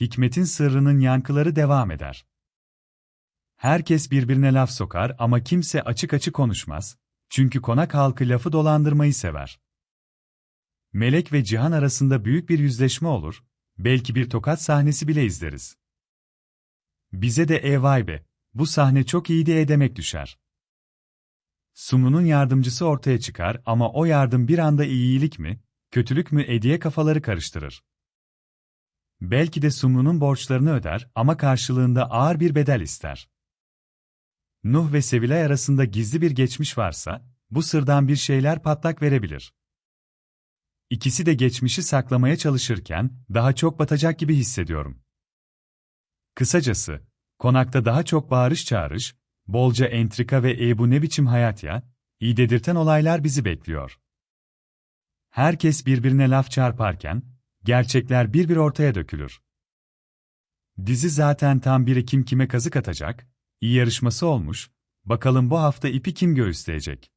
Hikmetin sırrının yankıları devam eder. Herkes birbirine laf sokar ama kimse açık açık konuşmaz, çünkü konak halkı lafı dolandırmayı sever. Melek ve Cihan arasında büyük bir yüzleşme olur, belki bir tokat sahnesi bile izleriz. Bize de e vay be, bu sahne çok iyiydi e demek düşer. Sumru'nun yardımcısı ortaya çıkar ama o yardım bir anda iyilik mi, kötülük mü ediye kafaları karıştırır. Belki de Sumru'nun borçlarını öder ama karşılığında ağır bir bedel ister. Nuh ve Sevilay arasında gizli bir geçmiş varsa, bu sırdan bir şeyler patlak verebilir. İkisi de geçmişi saklamaya çalışırken, daha çok batacak gibi hissediyorum. Kısacası, konakta daha çok bağırış çağırış, bolca entrika ve e bu ne biçim hayat ya, iyi dedirten olaylar bizi bekliyor. Herkes birbirine laf çarparken, gerçekler bir bir ortaya dökülür. Dizi zaten tam biri kim kime kazık atacak, iyi yarışması olmuş, bakalım bu hafta ipi kim göğüsleyecek?